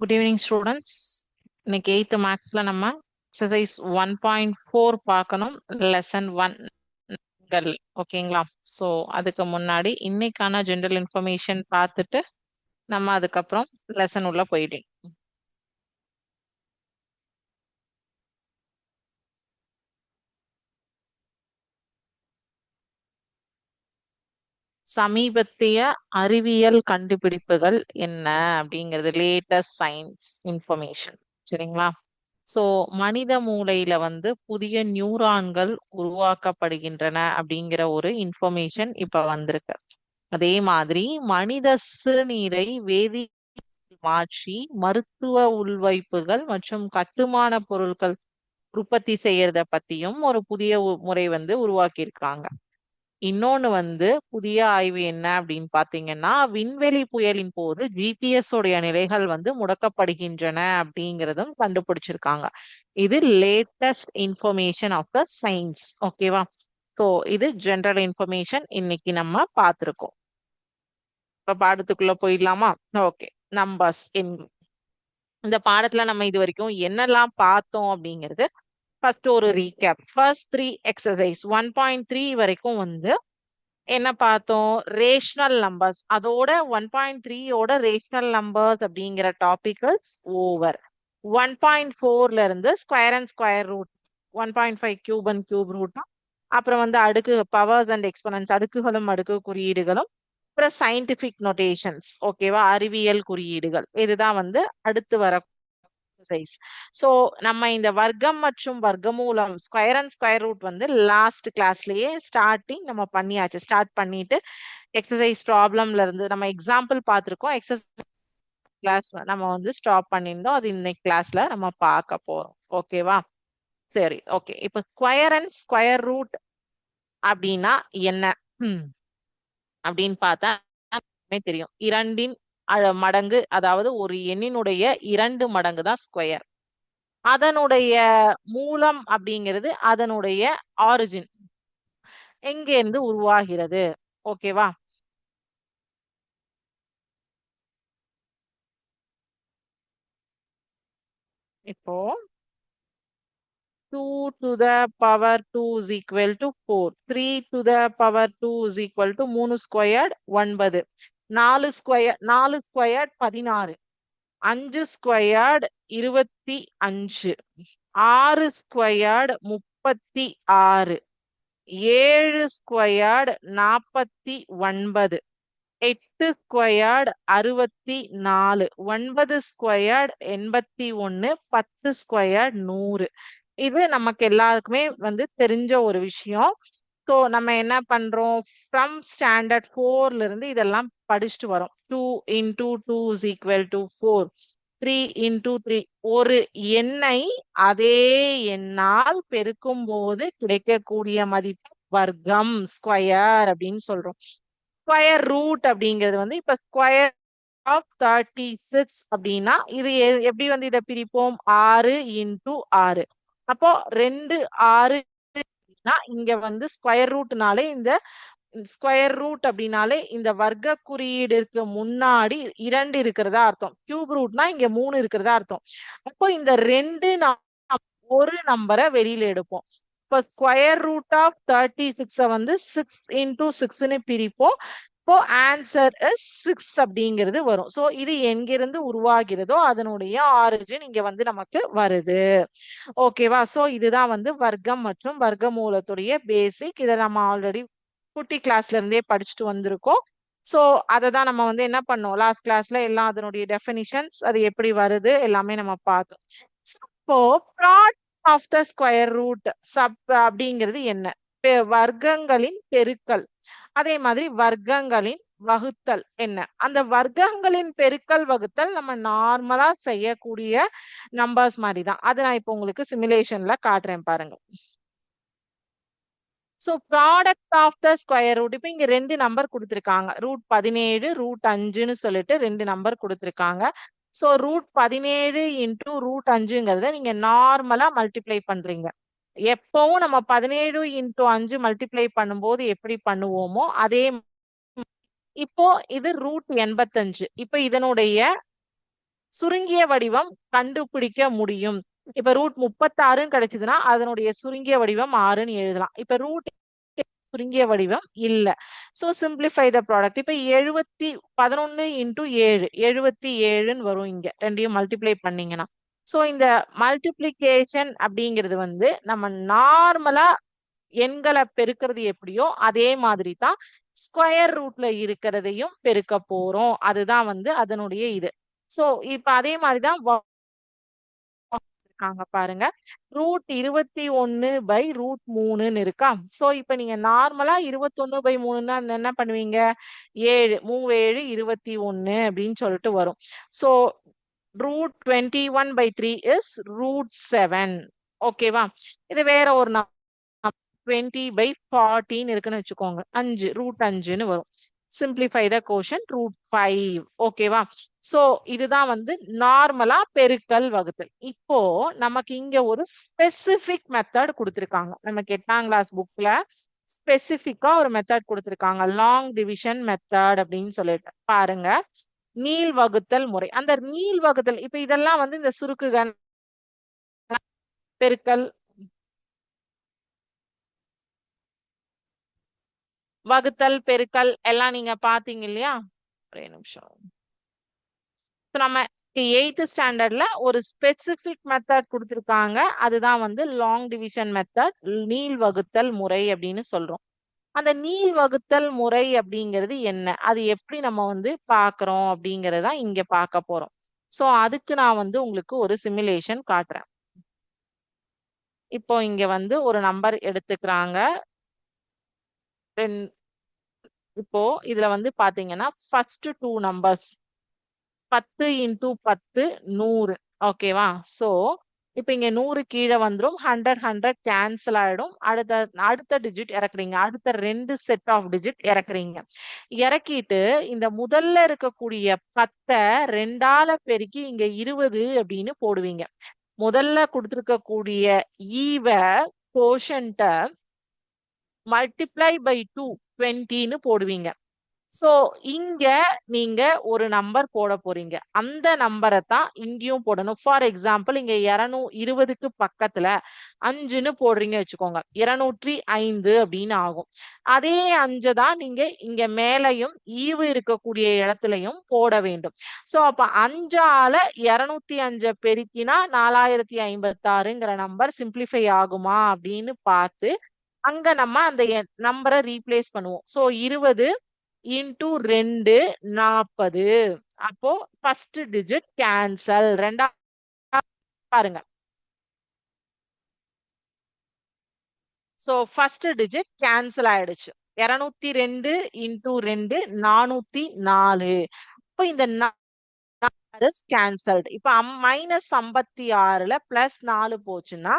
Good evening students இன்னைக்கு eighth மேக்ஸ்ல நம்ம எக்ஸசைஸ் ஒன் பாயிண்ட் ஃபோர் பார்க்கணும். லெசன் ஒன் ஓகேங்களா ஸோ அதுக்கு முன்னாடி இன்னைக்கான ஜென்ரல் இன்ஃபர்மேஷன் பார்த்துட்டு நம்ம அதுக்கப்புறம் லெசன் உள்ள போயிட்டோம் சமீபத்திய அறிவியல் கண்டுபிடிப்புகள் என்ன? அப்படிங்கிறது லேட்டஸ்ட் சயின்ஸ் இன்ஃபர்மேஷன் சரிங்களா? ஸோ மனித மூளையில வந்து புதிய நியூரான்கள் உருவாக்கப்படுகின்றன அப்படிங்கிற ஒரு இன்ஃபர்மேஷன் இப்ப வந்திருக்கு. அதே மாதிரி மனித சிறுநீரை வேதி மாற்றி மருத்துவ உள்வைப்புகள் மற்றும் கட்டுமான பொருட்கள் உற்பத்தி செய்யறத பத்தியும் ஒரு புதிய முறை வந்து உருவாக்கியிருக்காங்க. இன்னொன்னு வந்து புதிய ஆய்வு என்ன அப்படின்னு பாத்தீங்கன்னா விண்வெளி புயலின் போது ஜிபிஎஸ் உடைய நிலைகள் வந்து முடக்கப்படுகின்றன அப்படிங்கிறதும் கண்டுபிடிச்சிருக்காங்க. இது latest information of the science ஓகேவா ஸோ இது ஜென்ரல் இன்ஃபர்மேஷன் இன்னைக்கு நம்ம பார்த்துருக்கோம் இப்போ பாடத்துக்குள்ள போயிடலாமா? ஓகே நம்பர்ஸ் இந்த பாடத்துல நம்ம இது வரைக்கும் என்னெல்லாம் பார்த்தோம் அப்படிங்கிறது ஃபர்ஸ்ட் ஒரு recap first three exercise one point three வரைக்கும் வந்து என்ன பார்த்தோம்? ரேஷனல் நம்பர்ஸ் அதோட ஒன் பாயிண்ட் த்ரீயோட ரேஷனல் நம்பர்ஸ் அப்படிங்கிற டாபிக்ஸ் ஓவர் ஒன் பாயிண்ட் ஃபோர்ல இருந்து square and square root one point five cube and cube root அப்புறம் வந்து அடுக்கு பவர்ஸ் அண்ட் எக்ஸ்பனன்ஸ் அடுக்குகளும் அடுக்கு குறியீடுகளும். அப்புறம் சயின்டிபிக் நொட்டேஷன்ஸ் ஓகேவா அறிவியல் குறியீடுகள். இதுதான் வந்து அடுத்து வர எக்ஸசைஸ் ஸோ நம்ம இந்த வர்க்கம் மற்றும் வர்க்கமூலம் ஸ்கொயர் அண்ட் ஸ்கொயர் ரூட் வந்து லாஸ்ட் கிளாஸ்லயே ஸ்டார்டிங் நம்ம பண்ணியாச்சு. ஸ்டார்ட் பண்ணிட்டு எக்ஸசைஸ் ப்ராப்ளம்ல இருந்து நம்ம எக்ஸாம்பிள் பார்த்துருக்கோம். எக்ஸசைஸ் கிளாஸ் நம்ம வந்து ஸ்டாப் பண்ணியிருந்தோம். அது இன்னைக்கு கிளாஸ்ல நம்ம பார்க்க போறோம். ஓகேவா சரி ஓகே இப்போ ஸ்கொயர் அண்ட் ஸ்கொயர் ரூட் அப்படின்னா என்ன? அப்படின்னு பார்த்தா தெரியும். இரண்டின் மடங்கு அதாவது ஒரு எண்ணினுடைய இரண்டு மடங்கு தான் ஸ்கொயர். அதனுடைய மூலம் அப்படிங்கிறது அதனுடைய ஆரிஜின். எங்க இருந்து உருவாகிறது? ஓகேவா? இப்போ two to the power two is equal to four three to the power two is equal to மூணு ஸ்கொயர்ட் ஒன்பது. நாலு ஸ்கொயர் நாலு ஸ்கொயர்ட் பதினாறு. அஞ்சு ஸ்கொயர்ட் இருபத்தி அஞ்சு. ஆறு ஸ்கொயர்டு முப்பத்தி ஆறு. ஏழு ஸ்கொயர்ட் நாற்பத்தி ஒன்பது. எட்டு ஸ்கொயர்ட் அறுபத்தி நாலு. ஒன்பது ஸ்கொயர்ட் எண்பத்தி ஒன்று பத்து ஸ்கொயர்டு நூறு. இது நமக்கு எல்லாருக்குமே வந்து தெரிஞ்ச ஒரு விஷயம். ஸோ நம்ம என்ன பண்றோம்? ஃப்ரம் ஸ்டாண்டர்ட் ஃபோர்ல இருந்து இதெல்லாம் படிச்சுட்டு வரோம். Two into two is equal to four three into three ஒரு எண்ணை அதே எண்ணால் பெருக்கும் போது கிடைக்கக்கூடிய மதிப்பு வர்க்கம் ஸ்கொயர் அப்படின்னு சொல்றோம். ஸ்கொயர் ரூட் அப்படிங்கிறது வந்து இப்ப ஸ்கொயர் ஆஃப் தேர்ட்டி சிக்ஸ் அப்படின்னா இது எப்படி வந்து இதை பிரிப்போம்? ஆறு இன்டூ ஆறு. அப்போ ரெண்டு ஆறு இங்க வந்து ஸ்கொயர் ரூட்னாலே இந்த ஸ்கொயர் ரூட் அப்படின்னாலே இந்த வர்க்க குறியீடுக்கு முன்னாடி இரண்டு இருக்கிறதா அர்த்தம். கியூப் ரூட்னா இங்க மூணு இருக்கிறதா அர்த்தம். அப்போ இந்த ரெண்டு ஒரு நம்பரை வெளியில எடுப்போம். இப்போ square root of thirty six வந்து சிக்ஸ் இன்டூ சிக்ஸ்னு பிரிப்போம். இப்போ ஆன்சர் இஸ் சிக்ஸ் அப்படிங்கிறது வரும். ஸோ இது எங்கிருந்து உருவாகிறதோ அதனுடைய ஆரிஜின் இங்க வந்து நமக்கு வருது. ஓகேவா ஸோ இதுதான் வந்து வர்க்கம் மற்றும் வர்க்க மூலத்துடைய பேசிக் இதை நம்ம ஆல்ரெடி குட்டி கிளாஸ்ல இருந்தே படிச்சுட்டு வந்திருக்கோம். ஸோ அதை தான் நம்ம வந்து என்ன பண்ணோம்? லாஸ்ட் கிளாஸ்ல எல்லாம் அதனுடைய டெஃபினிஷன்ஸ் அது எப்படி வருது? எல்லாமே நம்ம பார்த்தோம். இப்போ product of the square root sub அப்படிங்கிறது என்ன? வர்க்கங்களின் பெருக்கல். அதே மாதிரி வர்க்கங்களின் வகுத்தல் என்ன? அந்த வர்க்கங்களின் பெருக்கல் வகுத்தல் நம்ம நார்மலா செய்யக்கூடிய நம்பர்ஸ் மாதிரி தான் அதை நான் இப்போ உங்களுக்கு சிமுலேஷன்ல காட்டுறேன் பாருங்க. So product of the square root இப்போ இங்க ரெண்டு நம்பர் கொடுத்துருக்காங்க. ரூட் பதினேழு ரூட் அஞ்சுன்னு சொல்லிட்டு ரெண்டு நம்பர் கொடுத்துருக்காங்க. ஸோ ரூட் பதினேழு இன்டூ ரூட் அஞ்சுங்கிறத நீங்க நார்மலா மல்டிப்ளை பண்றீங்க. எப்பவும் நம்ம பதினேழு இன்டூ அஞ்சு மல்டிப்ளை பண்ணும்போது எப்படி பண்ணுவோமோ அதே இப்போ இது ரூட் எண்பத்தஞ்சு. இப்ப இதனுடைய சுருங்கிய வடிவம் கண்டுபிடிக்க முடியும். இப்ப ரூட் முப்பத்தாறுன்னு கிடைச்சதுன்னா அதனுடைய சுருங்கிய வடிவம் ஆறுன்னு எழுதலாம். இப்ப ரூட் சுருங்கிய வடிவம் இல்ல. சோ சிம்பிளிஃபை த ப்ராடக்ட் இப்ப எழுபத்தி பதினொன்னு இன்டூ ஏழு. எழுபத்தி ஏழுன்னு வரும் இங்க. ரெண்டையும் மல்டிப்ளை பண்ணீங்கன்னா. சோ இந்த மல்டிப்ளிகேஷன் அப்படிங்கிறது வந்து நம்ம நார்மலா எண்களை பெருக்கிறது எப்படியோ அதே மாதிரி தான் ஸ்கொயர் ரூட்ல இருக்கிறதையும் பெருக்க போறோம். அதுதான் வந்து அதனுடைய இது. சோ இப்ப அதே மாதிரிதான் இருக்காங்க பாருங்க. ரூட் இருபத்தி ஒன்னு பை ரூட் மூணுன்னு இருக்கா? சோ இப்ப நீங்க நார்மலா இருபத்தி பை மூணுன்னா என்ன பண்ணுவீங்க? ஏழு மூவேழு இருபத்தி ஒன்னு அப்படின்னு சொல்லிட்டு வரும். So root twenty one by three is root seven ஓகேவா இது வேற ஒரு டுவெண்ட்டி பை ஃபார்ட்டின்னு இருக்குன்னு வச்சுக்கோங்க. அஞ்சு ரூட் அஞ்சுன்னு வரும். Simplify the quotient root five ஓகேவா சோ இதுதான் வந்து நார்மலா பெருக்கல் வகுத்தல். இப்போ நமக்கு இங்க ஒரு ஸ்பெசிபிக் மெத்தட் கொடுத்துருக்காங்க. நமக்கு எட்டாம் கிளாஸ் புக்ல ஸ்பெசிஃபிக்கா ஒரு மெத்தட் கொடுத்துருக்காங்க. லாங் டிவிஷன் மெத்தட் அப்படின்னு சொல்லிட்டு. பாருங்க. நீள் வகுத்தல் முறை. அந்த நீள் வகுத்தல் இப்ப இதெல்லாம் வந்து இந்த சுருக்குகள் பெருக்கல் வகுத்தல் பெருக்கல் எல்லாம் நீங்க பாத்தீங்க இல்லையா? ஒரே நிமிஷம். நம்ம எயித்து ஸ்டாண்டர்ட்ல ஒரு ஸ்பெசிபிக் மெத்தட் கொடுத்துருக்காங்க. அதுதான் வந்து லாங் டிவிஷன் மெத்தட் நீள் வகுத்தல் முறை அப்படின்னு சொல்றோம். அந்த நீள் வகுத்தல் முறை அப்படிங்கிறது என்ன? அது எப்படி நம்ம வந்து பாக்குறோம் அப்படிங்கறத இங்க பார்க்க போறோம். சோ அதுக்கு நான் வந்து உங்களுக்கு ஒரு சிமுலேஷன் காட்டுறேன். இப்போ இங்க வந்து ஒரு நம்பர் எடுத்துக்கிறாங்க. இப்போ இதுல வந்து பாத்தீங்கன்னா ஃபர்ஸ்ட் டூ நம்பர்ஸ் பத்து இன்டூ பத்து நூறு. ஓகேவா சோ இப்ப இங்க நூறு கீழே வந்துடும் ஹண்ட்ரட் ஹண்ட்ரட் கேன்சல் ஆயிடும். அடுத்த அடுத்த டிஜிட் இறக்குறீங்க. அடுத்த ரெண்டு செட் ஆஃப் டிஜிட் இறக்குறீங்க. இறக்கிட்டு இந்த முதல்ல இருக்கக்கூடிய பத்தை ரெண்டால பெருக்கி இங்க இருபது அப்படின்னு போடுவீங்க. முதல்ல கொடுத்துருக்கக்கூடிய ஈவ கோஷன்ட்ட மல்டிப்ளை பை டூ டுவெண்ட்டின்னு போடுவீங்க. சோ இங்க நீங்க ஒரு நம்பர் போட போறீங்க. அந்த நம்பரை தான் இங்கேயும் போடணும். ஃபார் எக்ஸாம்பிள் இங்க இரநூ இருபதுக்கு பக்கத்துல அஞ்சுன்னு போடுறீங்க வச்சுக்கோங்க. இருநூற்றி ஐந்து அப்படின்னு ஆகும். அதே அஞ்சு தான் நீங்க இங்க மேலையும் ஈவு இருக்கக்கூடிய இடத்துலயும் போட வேண்டும். சோ அப்ப அஞ்சால இருநூத்தி அஞ்ச பெருக்கினா நாலாயிரத்தி ஐம்பத்தி ஆறுங்கிற நம்பர் சிம்பிளிஃபை ஆகுமா அப்படின்னு பார்த்து அங்க நம்ம அந்த நம்பரை ரீப்ளேஸ் பண்ணுவோம். சோ இருபது இன்டூ ரெண்டு நாற்பது அப்போ ஃபர்ஸ்ட் டிஜிட் கேன்சல் ரெண்டா பாருங்க. சோ ஃபர்ஸ்ட் டிஜிட் கேன்சல் ஆயிடுச்சு. இருநூத்தி ரெண்டு இன்டூ ரெண்டு நானூத்தி நாலு. இப்போ இந்த கேன்சல்டு இப்ப மைனஸ் ஐம்பத்தி ஆறுல பிளஸ் நாலு போச்சுன்னா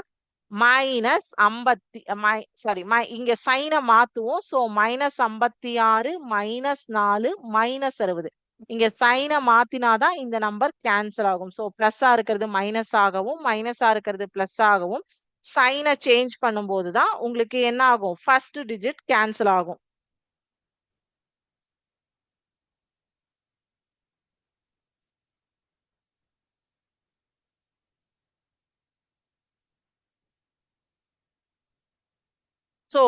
மைனஸ் ஐம்பத்தி மை சாரி மை இங்க சைனை மாத்துவோம். சோ மைனஸ் ஐம்பத்தி ஆறு மைனஸ் நாலு மைனஸ் அறுபது. இங்க சைனை மாத்தினாதான் இந்த நம்பர் கேன்சல் ஆகும். சோ பிளஸ்ஸா இருக்கிறது மைனஸ் ஆகவும் மைனஸா இருக்கிறது பிளஸ் ஆகவும் சைனை சேஞ்ச் பண்ணும்போது தான் உங்களுக்கு என்ன ஆகும் ஃபர்ஸ்ட் டிஜிட் கேன்சல் ஆகும். சோ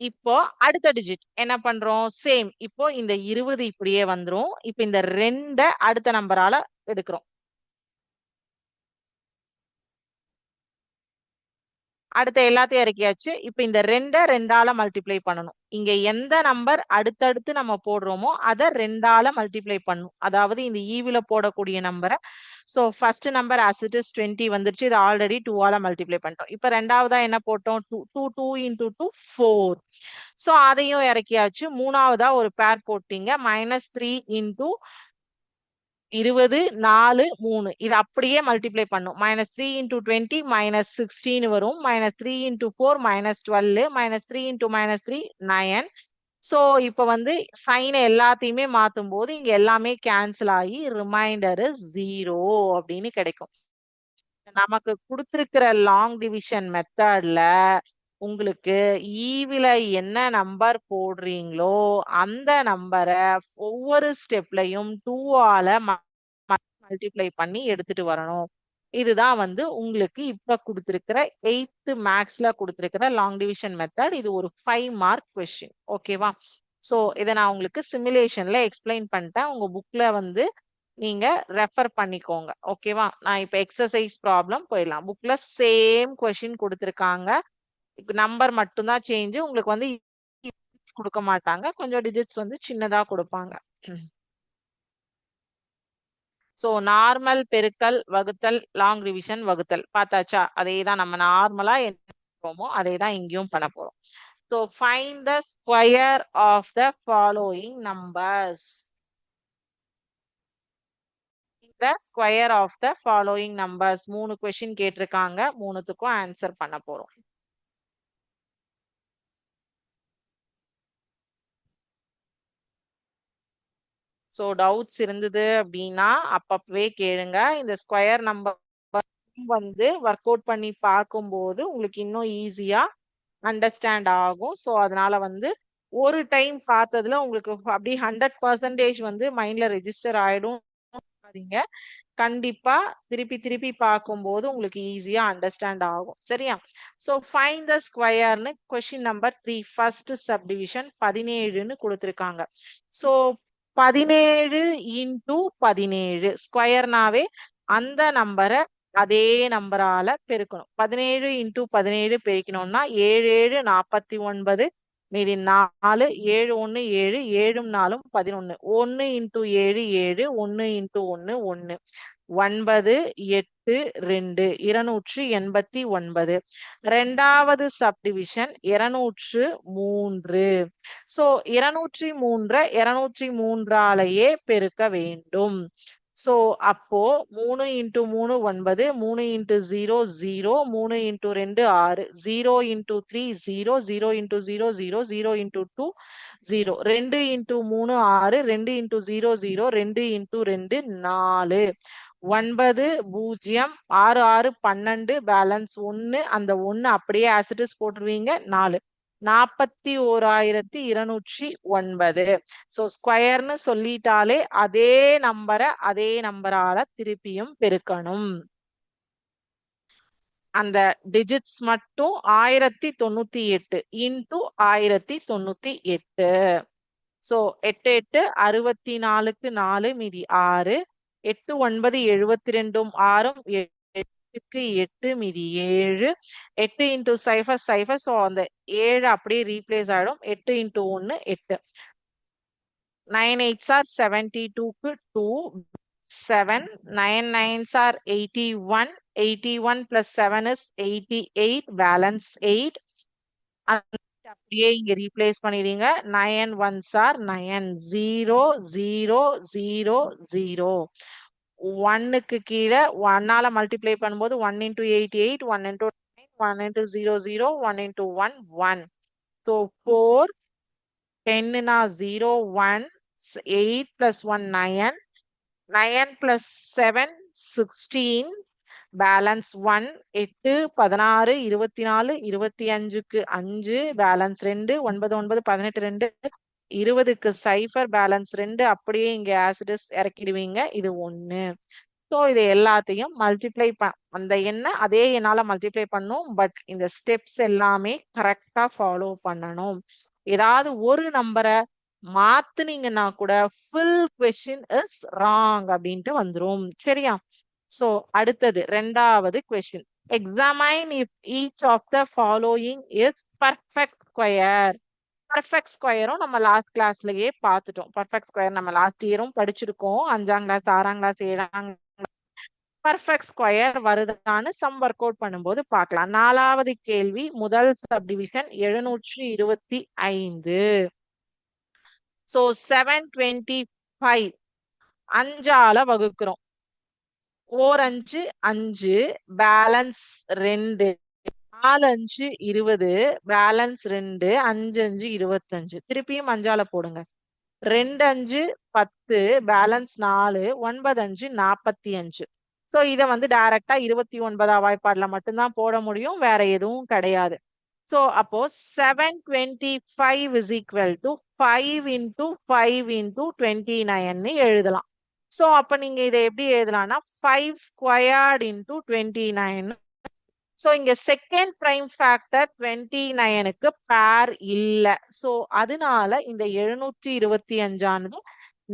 இப்போ அடுத்த டிஜிட் என்ன பண்றோம்? சேம் இப்போ இந்த இருபது இப்படியே வந்துரும். இப்போ இந்த ரெண்ட அடுத்த நம்பரால எடுக்கிறோம். அடுத்த எல்லாத்தையும் இறக்கியாச்சு. இப்போ இந்த ரெண்ட ரெண்டால மல்டிப்ளை பண்ணணும். இங்க எந்த நம்பர் அடுத்தடுத்து நம்ம போடுறோமோ அதை ரெண்டால மல்டிப்ளை பண்ணும். அதாவது இந்த ஈவில போடக்கூடிய நம்பரை so first number as it is twenty வந்துருச்சு. இது ஆல்ரெடி டூவால மல்டிப்ளை பண்ணிட்டோம். இப்போ ரெண்டாவதா என்ன போட்டோம்? Two two two into two four so அதையும் இறக்கியாச்சு. மூணாவதா ஒரு பேர் போட்டீங்க. மைனஸ் த்ரீ இன்டூ இருபது நாலு மூணு. இது அப்படியே மல்டிப்ளை பண்ணும். Minus three into twenty minus sixteen வரும். Minus three into four minus twelve minus three into minus three nine so இப்போ வந்து சைனை எல்லாத்தையுமே மாற்றும் போது இங்க எல்லாமே கேன்சல் ஆகி ரிமைண்டரு ஜீரோ அப்படின்னு கிடைக்கும். நமக்கு கொடுத்துருக்கிற லாங் டிவிஷன் மெத்தட்ல உங்களுக்கு ஈவில என்ன நம்பர் போடுறீங்களோ அந்த நம்பரை ஒவ்வொரு ஸ்டெப்லையும் டூவால மல்டிப்ளை பண்ணி எடுத்துட்டு வரணும். இதுதான் வந்து உங்களுக்கு இப்ப கொடுத்துருக்கிற எயித்து மேக்ஸ்ல கொடுத்துருக்கிற லாங் டிவிஷன் மெத்தட் இது ஒரு ஃபைவ் மார்க் கொஸ்டின் ஓகேவா ஸோ இதை நான் உங்களுக்கு சிமுலேஷன்ல எக்ஸ்பிளைன் பண்ணிட்டேன். உங்க புக்ல வந்து நீங்க ரெஃபர் பண்ணிக்கோங்க. ஓகேவா நான் இப்ப எக்ஸசைஸ் ப்ராப்ளம் போயிடலாம். புக்ல சேம் கொஸ்டின் கொடுத்துருக்காங்க. நம்பர் மட்டும்தான் சேஞ்ச் உங்களுக்கு வந்து கொடுக்க மாட்டாங்க. கொஞ்சம் டிஜிட்ஸ் வந்து சின்னதா கொடுப்பாங்க. ஸோ நார்மல் பெருக்கல் வகுத்தல் லாங் ரிவிஷன் வகுத்தல். பார்த்தாச்சா? அதே தான் நம்ம நார்மலா என்ன அதே தான் இங்கேயும் பண்ண போறோம். So find the square of the following numbers the square of the following numbers மூணு கொஸ்டின் கேட்டிருக்காங்க. மூணுத்துக்கும் ஆன்சர் பண்ண போறோம். ஸோ டவுட்ஸ் இருந்தது அப்படின்னா அப்பப்பவே கேளுங்க. இந்த ஸ்கொயர் நம்பர் வந்து ஒர்க் அவுட் பண்ணி பார்க்கும்போது உங்களுக்கு இன்னும் ஈஸியா அண்டர்ஸ்டாண்ட் ஆகும். ஸோ அதனால வந்து ஒரு டைம் பார்த்ததுல உங்களுக்கு அப்படி ஹண்ட்ரட் பர்சன்டேஜ் வந்து மைண்ட்ல ரெஜிஸ்டர் ஆயிடும். கண்டிப்பா திருப்பி திருப்பி பார்க்கும்போது உங்களுக்கு ஈஸியா அண்டர்ஸ்டாண்ட் ஆகும். சரியா? ஸோ ஃபைன் த ஸ்கொயர்னு question number three first subdivision பதினேழுன்னு கொடுத்துருக்காங்க. ஸோ பதினேழு இன்டூ பதினேழு. ஸ்கொயர்னாவே அந்த நம்பரை அதே நம்பரால பெருக்கணும். பதினேழு இன்டூ பதினேழு பெருக்கணும்னா ஏழு ஏழு நாற்பத்தி ஒன்பது மீதி நாலு ஏழு ஒன்று ஏழு ஏழும் நாலும் பதினொன்னு. ஒன்னு இன்டூ ஏழு ஏழு ஒன்னு இன்டூ ஒன்னு ஒன்னு. ஒன்பது எட்டு ரெண்டு இருநூற்று எண்பத்தி ஒன்பது. ரெண்டாவது சப்டிவிஷன் இருநூற்று மூன்று. சோ இருநூற்றி மூன்றை இருநூற்றி மூன்றாலேயே பெருக்க வேண்டும். ஸோ அப்போ மூணு இன்ட்டு மூணு ஒன்பது மூணு இன்ட்டு ஜீரோ ஜீரோ மூணு இன்ட்டு ரெண்டு ஆறு zero into three zero zero into zero zero zero into two zero. ரெண்டு இன்ட்டு மூணு ஆறு ரெண்டு இன்ட்டு ஜீரோ ஜீரோ ரெண்டு இன்ட்டு ரெண்டு நாலு. ஒன்பது பூஜ்ஜியம் ஆறு ஆறு பன்னெண்டு பேலன்ஸ் ஒன்று அந்த ஒன்று அப்படியே ஆசிட்டிஸ் போட்டுருவீங்க நாலு. நாற்பத்தி ஓராயிரத்தி இருநூற்றி ஒன்பது. ஸோ ஸ்கொயர்னு சொல்லிட்டாலே அதே நம்பரை அதே நம்பரால திருப்பியும் பெருக்கணும். அந்த டிஜிட்ஸ் மட்டும் ஆயிரத்தி தொண்ணூத்தி எட்டு இன்டூ ஆயிரத்தி தொண்ணூத்தி எட்டு. ஸோ எட்டு எட்டு அறுபத்தி நாலுக்கு நாலு மீதி ஆறு. எட்டு ஒன்பது எழுபத்தி ரெண்டும் ஆறும் எட்டுக்கு எட்டு மீதி ஏழு. எட்டு இன்டூ சைஃபர் சைஃபர் ஸோ அந்த ஏழு அப்படியே ரீப்ளேஸ் ஆகிடும் எட்டு இன்டூ ஒன்று எட்டு. நைன் எயிட்ஸ் ஆர் செவன்டி டூக்கு two seven nine nines are eighty one eighty one plus seven is eighty eight balance eight அப்படியே இங்க ரீப்ளேஸ் பண்ணிடுங்க. Nine ones are nine zero zero zero zero ஒன்னுக்கு கீழே ஒன்னால மல்டிப்ளை பண்ணும்போது one into eighty eight one into nine one into zero zero one into one one so four டென்னுனா zero one eight plus one nine nine plus seven sixteen balance one எட்டு பதினாறு இருபத்தி நாலு இருபத்தி அஞ்சுக்கு அஞ்சு பேலன்ஸ் ரெண்டு ஒன்பது ஒன்பது பதினெட்டு ரெண்டு இருபதுக்கு சைஃபர் பேலன்ஸ் ரெண்டு அப்படியே இங்க ஆசிடஸ் இறக்கிடுவீங்க. இது ஒன்று ஸோ இது எல்லாத்தையும் மல்டிப்ளை ப அந்த எண்ணை அதே என்னால மல்டிப்ளை பண்ணும். பட் இந்த ஸ்டெப்ஸ் எல்லாமே கரெக்டா ஃபாலோ பண்ணணும். ஏதாவது ஒரு நம்பரை மாத்துனீங்கன்னா கூட ஃபுல் கொஷின் இஸ் ராங் அப்படின்ட்டு வந்துரும். சரியா? சோ அடுத்தது ரெண்டாவது question examine if each of the following is perfect square perfect ஸ்கொயரும் நம்ம லாஸ்ட் கிளாஸ்லயே பார்த்துட்டோம். பர்ஃபெக்ட் ஸ்கொயர் நம்ம லாஸ்ட் இயரும் படிச்சிருக்கோம். அஞ்சாம் கிளாஸ் ஆறாம் கிளாஸ் ஏழாம் பர்ஃபெக்ட் ஸ்கொயர் வருதான்னு சம் ஒர்க் அவுட் பண்ணும்போது பார்க்கலாம். நாலாவது கேள்வி முதல் சப்டிவிஷன் எழுநூற்றி இருபத்தி ஐந்து. ஸோ செவன் டுவெண்ட்டி ஃபைவ் அஞ்சால வகுக்கிறோம். ஓர் அஞ்சு அஞ்சு பேலன்ஸ் ரெண்டு. நாலு அஞ்சு இருபது பேலன்ஸ் ரெண்டு அஞ்சு அஞ்சு இருபத்தஞ்சு. திருப்பியும் அஞ்சால போடுங்க. ரெண்டு அஞ்சு பத்து பேலன்ஸ் நாலு ஒன்பது அஞ்சு நாற்பத்தி அஞ்சு. ஸோ இதை வந்து டைரக்டா இருபத்தி ஒன்பதாம் வாய்ப்பாடுல மட்டும்தான் போட முடியும். வேற எதுவும் கிடையாது. ஸோ அப்போ seven twenty five is equal to five into five into twenty நைன்னு எழுதலாம். ஸோ அப்போ நீங்க இதை எப்படி எழுதலாம்னா five squared into twenty nine so இங்க செகண்ட் பிரைம் ஃபேக்டர் டுவெண்ட்டி நைனுக்கு பேர் இல்லை. ஸோ அதனால இந்த எழுநூற்றி இருபத்தி அஞ்சானது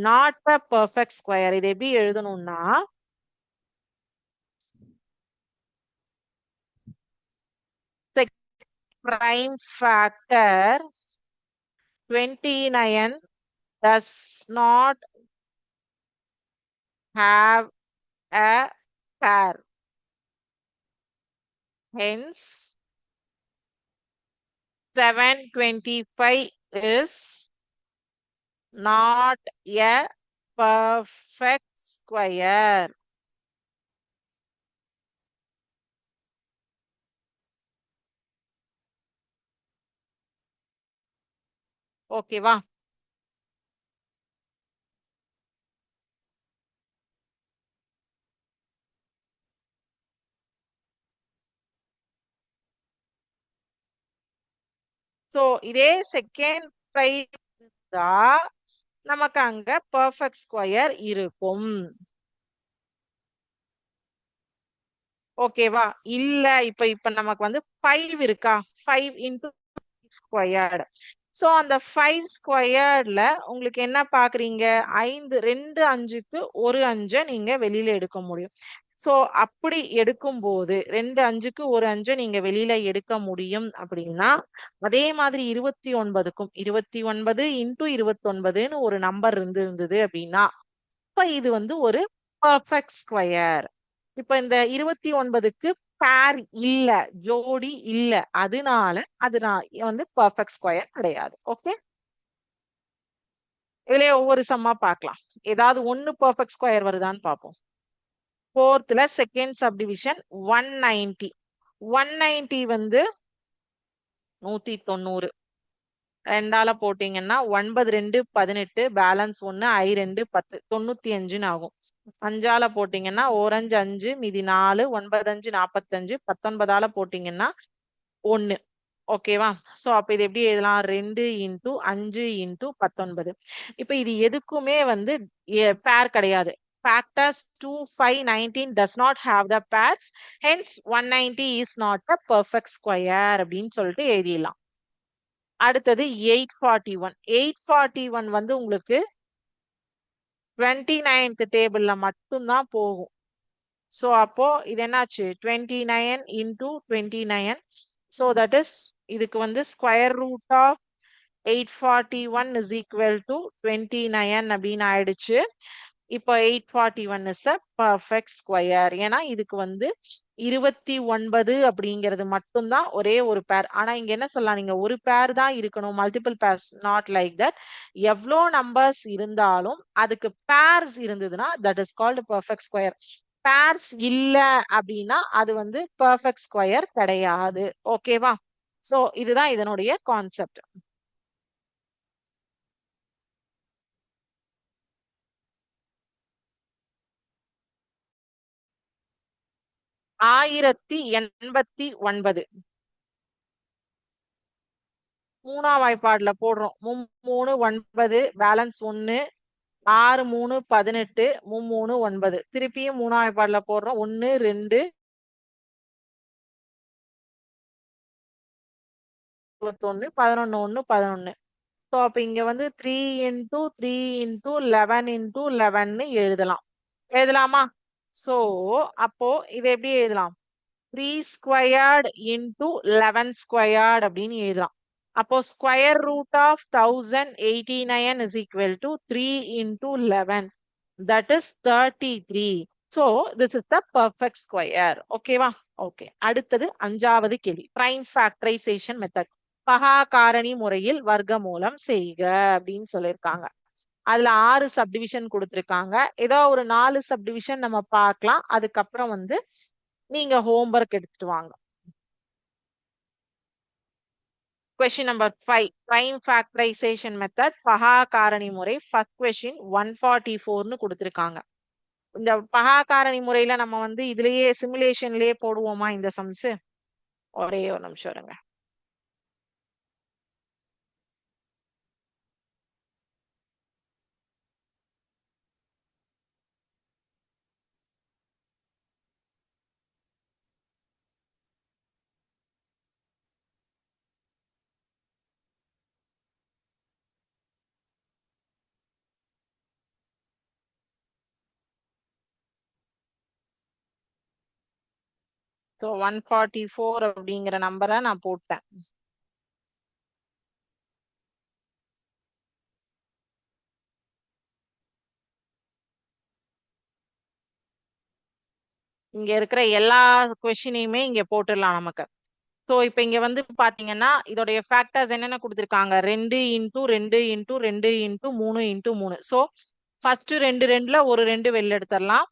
நாட் அ பர்ஃபெக்ட் ஸ்கொயர் இது எப்படி எழுதணும்னா prime factor 29 does not have a pair. Hence, 725 is not a perfect square. ஓகேவா சோ இதே செகண்ட் பிரைஸ் தான் நமக்கு அங்க பர்ஃபெக்ட் ஸ்கொயர் இருக்கும். ஓகேவா இல்ல இப்ப இப்ப நமக்கு வந்து ஃபைவ் இருக்கா? ஃபைவ் இன்டூ ஸ்கொயர்டு சோ அந்த ஃபைவ் ஸ்கொயர்டில் உங்களுக்கு என்ன பாக்குறீங்க? ஐந்து ரெண்டு அஞ்சுக்கு ஒரு அஞ்சை நீங்க வெளியில் எடுக்க முடியும். சோ அப்படி எடுக்கும் போது ரெண்டு அஞ்சுக்கு ஒரு அஞ்சு நீங்க வெளியில எடுக்க முடியும் அப்படின்னா அதே மாதிரி இருபத்தி ஒன்பதுக்கும் இருபத்தி ஒன்பது இன்டூ இருபத்தி ஒன்பதுன்னு ஒரு நம்பர் இருந்து இருந்தது அப்படின்னா இப்ப இது வந்து ஒரு பர்ஃபெக்ட் ஸ்கொயர் இப்ப இந்த இருபத்தி ஒன்பதுக்கு பேர் இல்ல ஜோடி இல்ல அதனால அது நான் வந்து பர்ஃபெக்ட் ஸ்கொயர் கிடையாது. ஓகே இதுல ஒவ்வொரு சம்மா பார்க்கலாம். ஏதாவது ஒன்னு பர்ஃபெக்ட் ஸ்கொயர் வருதான்னு பார்ப்போம். ஃபோர்த்ல second subdivision one ninety one ninety வந்து நூத்தி தொண்ணூறு ரெண்டால போட்டிங்கன்னா ஒன்பது ரெண்டு பதினெட்டு பேலன்ஸ் ஒன்னு ஐ ரெண்டு பத்து தொண்ணூத்தி அஞ்சுன்னு ஆகும். அஞ்சால போட்டீங்கன்னா ஓரஞ்சு அஞ்சு மீதி நாலு ஒன்பது அஞ்சு நாற்பத்தஞ்சு பத்தொன்பதால போட்டிங்கன்னா ஒன்னு. ஓகேவா சோ அப்போ இது எப்படி எழுதலாம்? ரெண்டு இன்டூ அஞ்சு இன்டூ பத்தொன்பது. இப்ப இது எதுக்குமே வந்து பேர் கிடையாது. Factors 2, 5, 19 does not have the pairs. Hence, 190 is not a perfect square அப்படின்னு சொல்லிட்டு எழுதிடலாம். அடுத்தது eight forty one eight forty one வந்து உங்களுக்கு டுவெண்ட்டி நைன்த் டேபிள்ல மட்டும்தான் போகும். ஸோ அப்போ இது என்னாச்சு? Twenty nine into twenty nine so that is இதுக்கு வந்து square root of eight forty one is equal to twenty nine அப்படின்னு ஆயிடுச்சு. இப்போ eight forty one is a perfect square ஏன்னா இதுக்கு வந்து இருபத்தி ஒன்பது அப்படிங்கிறது மட்டும்தான் ஒரே ஒரு பேர் ஆனா இங்க என்ன சொல்லலாம்? நீங்க ஒரு பேர் தான் இருக்கணும். Multiple pairs not like that எவ்வளோ நம்பர்ஸ் இருந்தாலும் அதுக்கு பேர்ஸ் இருந்ததுன்னா that is called perfect square pairs இல்ல அப்படின்னா அது வந்து பர்ஃபெக்ட் ஸ்கொயர் கிடையாது. ஓகேவா சோ இதுதான் இதனுடைய கான்செப்ட் ஆயிரத்தி எண்பத்தி ஒன்பது. மூணாம் வாய்ப்பாடுல போடுறோம். மூணு ஒன்பது பேலன்ஸ் ஒன்னு ஆறு மூணு பதினெட்டு மூணு ஒன்பது. திருப்பியும் மூணாம் வாய்ப்பாடுல போடுறோம். ஒன்னு ரெண்டு. இருபத்தொன்னு பதினொன்னு ஒன்னு பதினொன்னு. ஸோ அப்போ இங்க வந்து three into three into eleven into லெவன்னு எழுதலாம். எழுதலாமா? சோ அப்போ இதை எப்படி எழுதலாம்? Three squared into eleven squared அப்படின்னு எழுதலாம். அப்போ square root of thousand eighty nine is equal to three into eleven that is thirty three so this is the perfect square ஓகேவா ஓகே அடுத்தது அஞ்சாவது கேள்வி. பிரைம் ஃபேக்டரைசேஷன் மெத்தட் பகா காரணி முறையில் வர்க்க மூலம் செய்க அப்படின்னு சொல்லியிருக்காங்க. அதுல ஆறு சப்டிவிஷன் கொடுத்துருக்காங்க. ஏதோ ஒரு நாலு சப்டிவிஷன் நம்ம பார்க்கலாம். அதுக்கப்புறம் வந்து நீங்க ஹோம்ஒர்க் எடுத்துட்டு வாங்க. Question number five prime factorization method பகா காரணி முறை. ஃபர்ஸ்ட் கொஸ்டின் ஒன் ஃபார்ட்டி ஃபோர்னு கொடுத்துருக்காங்க. இந்த பகா காரணி முறையில நம்ம வந்து இதுலயே சிமுலேஷன்லயே போடுவோமா இந்த சம்ஸ் ஒரே ஒரு நிமிஷம் இருங்க. ஸோ ஒன் ஃபார்ட்டி ஃபோர் அப்படிங்கிற நம்பரை நான் போட்டேன். இங்க இருக்கிற எல்லா கொஸ்டினையுமே இங்க போட்டுடலாம் நமக்கு. ஸோ இப்போ இங்க வந்து பாத்தீங்கன்னா இதோடைய ஃபேக்டர்ஸ் என்னென்ன கொடுத்துருக்காங்க? ரெண்டு இன்டூ ரெண்டு இன்டூ ரெண்டு இன்டூ மூணு இன்டூ மூணு. ஸோ ஃபர்ஸ்ட் ரெண்டு ரெண்டுல ஒரு ரெண்டு வெளில எடுத்துடலாம்.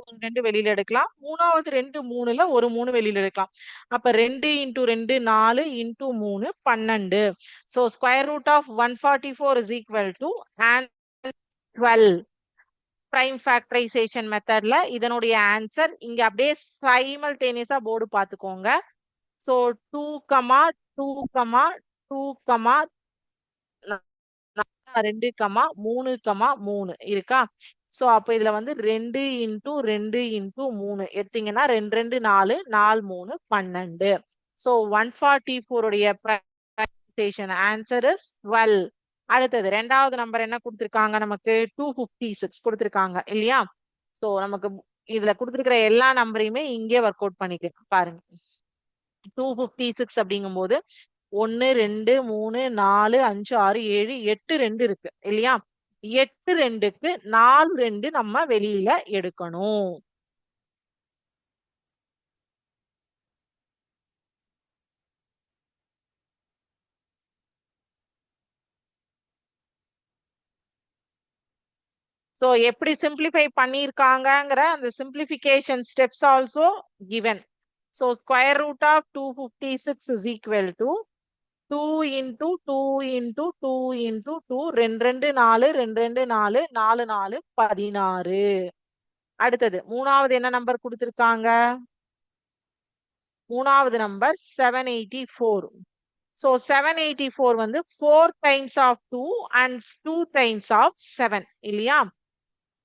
ஒரு ரெண்டு வெளியில எடுக்கலாம். மூணாவது ரெண்டு மூணுல ஒரு மூணு வெளியில எடுக்கலாம். அப்ப ரெண்டு இன்டூ ரெண்டு நாலு இன்டூ மூணு பன்னெண்டு. So square root of one forty four is equal to and twelve prime factorization மெத்தட்ல இதனுடைய ஆன்சர் இங்க அப்படியே சைமல்டேனியஸா போர்டு பார்த்துக்கோங்க. So two comma two comma two comma ரெண்டு கமா மூணு கமா மூணு. இருக்கா? ஸோ அப்போ இதுல வந்து ரெண்டு இன்டூ ரெண்டு இன்டூ மூணு எடுத்தீங்கன்னா ரெண்டு ரெண்டு நாலு நாலு மூணு பன்னெண்டு. ஸோ ஒன் ஃபார்ட்டி ஃபோருடைய ஆன்சர் இஸ் டுவெல் அடுத்தது ரெண்டாவது நம்பர் என்ன கொடுத்துருக்காங்க நமக்கு? டூ ஃபிஃப்டி சிக்ஸ் கொடுத்துருக்காங்க இல்லையா? ஸோ நமக்கு இதுல கொடுத்துருக்கிற எல்லா நம்பரையுமே இங்கே ஒர்க் அவுட் பண்ணிக்கலாம் பாருங்க. டூ ஃபிஃப்டி சிக்ஸ் அப்படிங்கும்போது ஒன்று ஒன்னு ரெண்டு மூணு நாலு அஞ்சு ஆறு ஏழு எட்டு ரெண்டு இருக்கு இல்லையா? எட்டு ரெண்டுக்கு நாலு ரெண்டு நம்ம வெளியில எடுக்கணும். ஸோ எப்படி சிம்பிளிஃபை பண்ணியிருக்காங்கங்கிற அந்த simplification steps also given so square root of two fifty six is equal to two into two into two into two. ரெண்டு ரெண்டு நாலு ரெண்டு ரெண்டு நாலு நாலு நாலு பதினாறு. அடுத்தது மூணாவது என்ன நம்பர் கொடுத்துருக்காங்க? மூணாவது number seven eighty four so seven eighty four வந்து four times of two and two times of seven இல்லையா?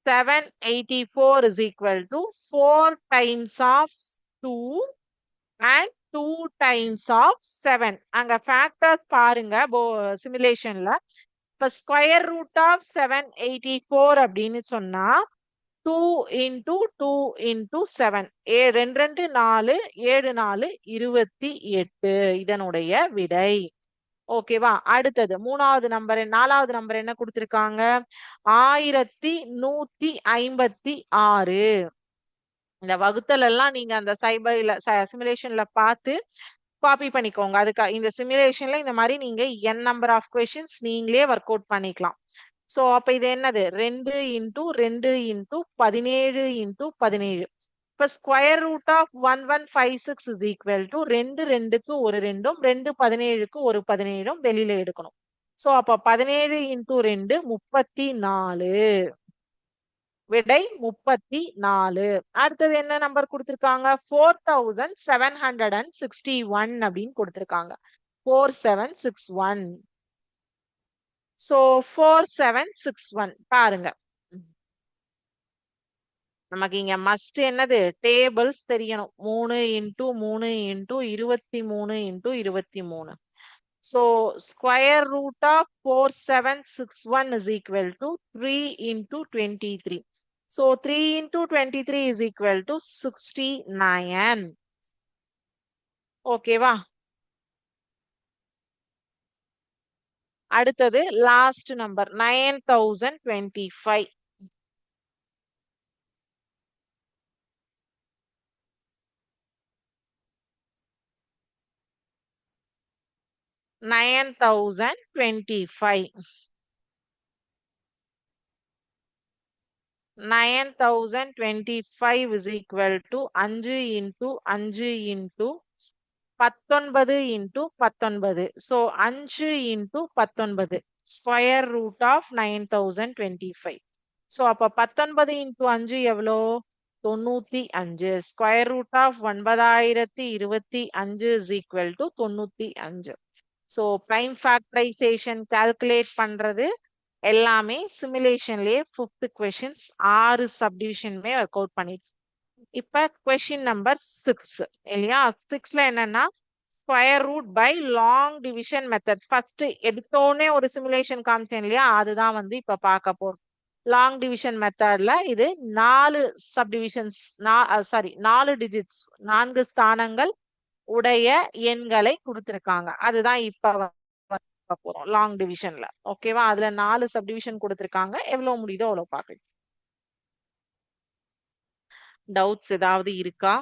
Seven eighty four is equal to four times of two and two times of seven அங்க factors பாருங்க சிமுலேஷன்ல இப்போ square root of seven eighty four அப்படின்னு சொன்னா two into two into seven ஏ ரெண்டு ரெண்டு நாலு ஏழு நாலு இருபத்தி எட்டு. இதனுடைய விடை. ஓகேவா அடுத்தது மூணாவது நம்பர் நாலாவது நம்பர் என்ன கொடுத்துருக்காங்க? ஆயிரத்தி நூத்தி ஐம்பத்தி ஆறு. இந்த வகுத்தல் எல்லாம் நீங்க அந்த சைபர்ல சிமுலேஷன்ல பார்த்து காப்பி பண்ணிக்கோங்க. அதுக்கு இந்த சிமுலேஷன்ல இந்த மாதிரி நீங்க என் நம்பர் ஆஃப் கொஸ்டின்ஸ் நீங்களே ஒர்க் அவுட் பண்ணிக்கலாம். ஸோ அப்ப இது என்னது? ரெண்டு இன்டூ ரெண்டு இன்டூ பதினேழு இன்டூ பதினேழு. இப்ப square root of one one five six is equal to ரெண்டு ரெண்டுக்கு ஒரு ரெண்டும் ரெண்டு பதினேழுக்கு ஒரு பதினேழும் வெளியில எடுக்கணும். ஸோ அப்ப பதினேழு இன்டூ ரெண்டு முப்பத்தி நாலு. விடை முப்பத்தி நாலு அடுத்தது என்ன நம்பர் கொடுத்திருக்காங்க? Four thousand seven hundred and sixty one அப்படின்னு கொடுத்திருக்காங்க. Four seven six one so four seven six one பாருங்க. நமக்கு இங்க மஸ்ட் என்னது? டேபிள்ஸ் தெரியணும். மூணு இன்டூ மூணு இன்டூ இருபத்தி மூணு இன்டூ இருபத்தி மூணு So square root of 4761 is to three 3 twenty three So 3 into 23 is equal to 69. ஓகேவா அடுத்தது last number nine thousand twenty five nine thousand twenty five nine thousand twenty five is equal to அஞ்சு into அஞ்சு into பத்தொன்பது into பத்தொன்பது so அஞ்சு into பத்தொன்பது square root of nine thousand twenty five so அப்போ பத்தொன்பது இன்டூ அஞ்சு எவ்வளோ தொண்ணூத்தி அஞ்சு ஸ்கொயர் ரூட் ஆஃப் ஒன்பதாயிரத்தி இருபத்தி அஞ்சு இஸ் ஈக்குவல் டு தொண்ணூத்தி அஞ்சு ஸோ ப்ரைம் ஃபேக்டரைசேஷன் கால்குலேட் பண்றது எல்லாமே சிமுலேஷன்லயே ஃபிஃப்த் கொஷின்ஸ் ஆறு சப்டிவிஷனுமே ஒர்க் அவுட் பண்ணிட்டு இப்ப கொஷின் நம்பர் சிக்ஸ் இல்லையா? சிக்ஸ்ல என்னன்னா square root by long division method first எடுத்தோடனே ஒரு சிமுலேஷன் காமிச்சேன் இல்லையா? அதுதான் வந்து இப்ப பார்க்க போறோம். லாங் டிவிஷன் மெத்தட்ல இது நாலு சப்டிவிஷன்ஸ் சாரி நாலு டிஜிட்ஸ் நான்கு ஸ்தானங்கள் உடைய எண்களை கொடுத்துருக்காங்க. அதுதான் இப்ப பார்க்க போறோம் லாங் டிவிஷன்ல ஓகேவா அதுல நாலு சப்டிவிஷன் கொடுத்துருக்காங்க. எவ்வளவு முடியுதோ அவ்வளவு பார்க்கலாம். டவுட்ஸ் ஏதாவது இருக்கா?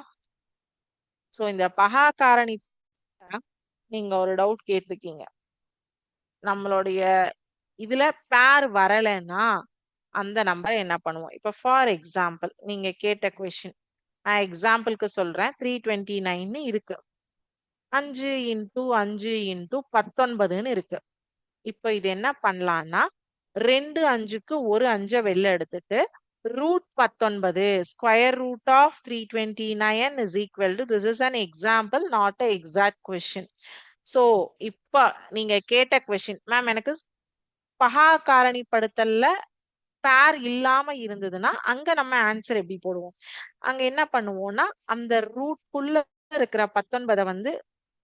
சோ இந்த பகா காரணி நீங்க ஒரு டவுட் கேட்டிருக்கீங்க. நம்மளுடைய இதுல பேர் வரலைன்னா அந்த நம்பரை என்ன பண்ணுவோம்? இப்ப ஃபார் எக்ஸாம்பிள் நீங்க கேட்ட கொஸ்டின் நான் எக்ஸாம்பிளுக்கு சொல்றேன். த்ரீ டுவெண்ட்டி நைன் இருக்கு. அஞ்சு இன்டூ அஞ்சு இன்டூ பத்தொன்பதுன்னு இருக்கு. இப்போ இது என்ன பண்ணலாம்னா ரெண்டு அஞ்சுக்கு ஒரு அஞ்சை வெளில எடுத்துட்டு ரூட் பத்தொன்பது square root of three twenty nine is equal to this is an example not a exact question so இப்போ நீங்க கேட்ட கொஷின் மேம் எனக்கு பகா காரணிப்படுத்தல்ல பேர் இல்லாம இருந்ததுன்னா அங்க நம்ம ஆன்சர் எப்படி போடுவோம்? அங்க என்ன பண்ணுவோம்னா அந்த ரூட்குள்ள இருக்கிற பத்தொன்பதை வந்து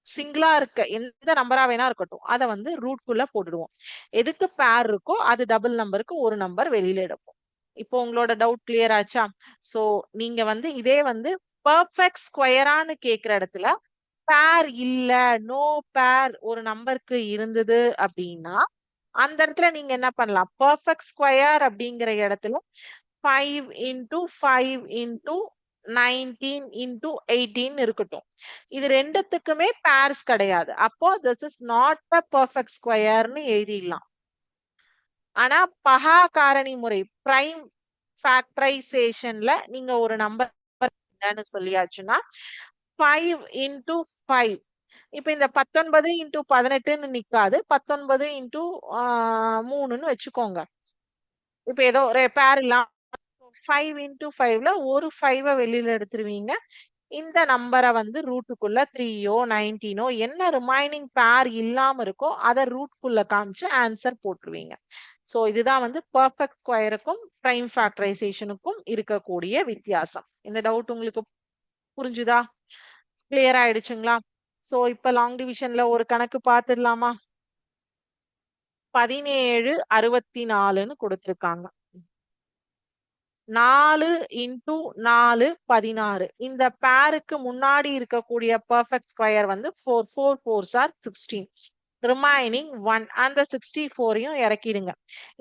சிங்கிளா இருக்க எந்த நம்பரா வேணா இருக்கட்டும் அதை வந்து ரூட்குள்ள போட்டுடுவோம். எதுக்கு பேர் இருக்கோ அது டபுள் நம்பருக்கு ஒரு நம்பர் வெளியில எடுப்போம். இப்போ உங்களோட டவுட் கிளியர் ஆச்சா? சோ நீங்க வந்து இதே வந்து பர்ஃபெக்ட் ஸ்கொயரான்னு கேக்குற இடத்துல பேர் இல்ல நோ பேர் ஒரு நம்பருக்கு இருந்தது அப்படின்னா அந்த இடத்துல நீங்க என்ன பண்ணலாம்? பர்ஃபெக்ட் ஸ்கொயர் அப்படிங்கிற இடத்துல five into five into nineteen into eighteen இருக்கட்டும். இது ரெண்டுத்துக்குமே பேர்ஸ் கிடையாது. அப்போ this is not a perfect ஸ்கொயர்னு எழுதிடலாம். ஆனா பகா காரணி முறை பிரைம் ஃபேக்டரைசேஷன்ல நீங்க ஒரு நம்பர் என்னன்னு சொல்லியாச்சுன்னா ஃபைவ் இன்டூ ஃபைவ் இப்ப இந்த பத்தொன்பது இன்டூ பதினெட்டுன்னு நிக்காது. பத்தொன்பது இன்டூ மூணுன்னு வச்சுக்கோங்க. இப்ப ஏதோ ஒரு பேர் இல்லாம ஃபைவ் இன்டூ ஃபைவ்ல ஒரு ஃபைவை வெளியில எடுத்துருவீங்க. இந்த நம்பரை வந்து ரூட்டுக்குள்ள த்ரீயோ நைன்டீனோ என்ன ரிமைனிங் பேர் இல்லாம இருக்கோ அதை ரூட்குள்ள காமிச்சு ஆன்சர் போட்டுருவீங்க. சோ இதுதான் வந்து பர்ஃபெக்ட் ஸ்கொயருக்கும் பிரைம் ஃபேக்டரைசேஷனுக்கும் இருக்கக்கூடிய வித்தியாசம். இந்த டவுட் உங்களுக்கு புரிஞ்சுதா? கிளியர் ஆயிடுச்சுங்களா? சோ இப்ப லாங் டிவிஷன்ல ஒரு கணக்கு பார்த்துடலாமா? பதினேழு அறுபத்தி நாலுன்னு கொடுத்துருக்காங்க. நாலு இன்டூ நாலு பதினாறு. இந்த பேருக்கு முன்னாடி இருக்கக்கூடிய பர்ஃபெக்ட் ஸ்கொயர் வந்து four four four sir sixteen remaining one அந்த சிக்ஸ்டி ஃபோரையும் இறக்கிடுங்க.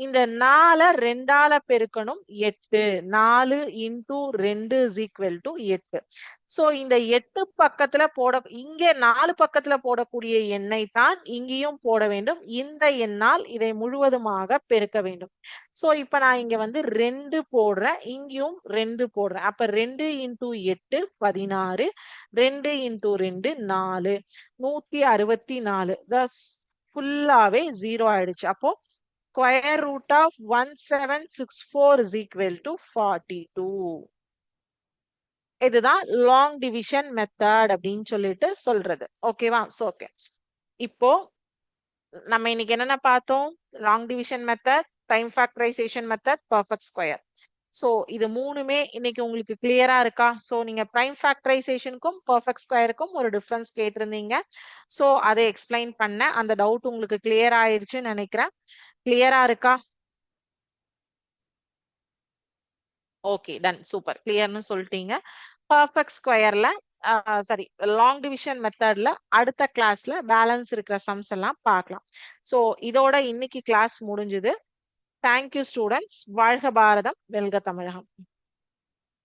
இந்த நாலை ரெண்டால பெருக்கணும் எட்டு. நாலு இன்டூ ரெண்டு இஸ் ஈக்குவல் டு எட்டு. சோ இந்த எட்டு பக்கத்துல போட இங்கே நாலு பக்கத்துல போடக்கூடிய எண்ணை தான் இங்கேயும் போட வேண்டும். இந்த எண்ணால் இதை முழுவதுமாக பெருக்க வேண்டும். சோ இப்ப நான் இங்க வந்து ரெண்டு போடுறேன். இங்கேயும் ரெண்டு போடுறேன். அப்ப ரெண்டு இன்டூ எட்டு பதினாறு ரெண்டு இன்டூ ரெண்டு நாலு நூத்தி அறுபத்தி நாலு. ஃபுல்லாவே ஜீரோ ஆயிடுச்சு. அப்போ square root of one seven six four is equal to forty two இதுதான் லாங் டிவிஷன் மெத்தட் அப்படின்னு சொல்லிட்டு சொல்றது. ஓகேவா சோ ஓகே இப்போ நம்ம இன்னைக்கு என்னென்ன பார்த்தோம்? Long division method time factorization method perfect square so இது மூணுமே இன்னைக்கு உங்களுக்கு கிளியரா இருக்கா? ஸோ நீங்க பிரைம் ஃபேக்டரைசேஷனுக்கும் பர்ஃபெக்ட் ஸ்கொயருக்கும் ஒரு டிஃப்ரென்ஸ் கேட்டிருந்தீங்க. ஸோ அதை எக்ஸ்பிளைன் பண்ண அந்த டவுட் உங்களுக்கு கிளியர் ஆயிடுச்சுன்னு நினைக்கிறேன். கிளியரா இருக்கா? ஓகே டன் சூப்பர் கிளியர்னு சொல்லிட்டீங்க. பர்ஃபெக்ட் ஸ்கொயர்ல சாரி லாங் டிவிஷன் மெத்தட்ல அடுத்த கிளாஸ்ல பேலன்ஸ் இருக்கிற சம்ஸ் எல்லாம் பார்க்கலாம். ஸோ இதோட இன்னைக்கு கிளாஸ் முடிஞ்சுது. தேங்க்யூ ஸ்டூடெண்ட்ஸ் வாழ்க பாரதம். வெல்க தமிழகம்.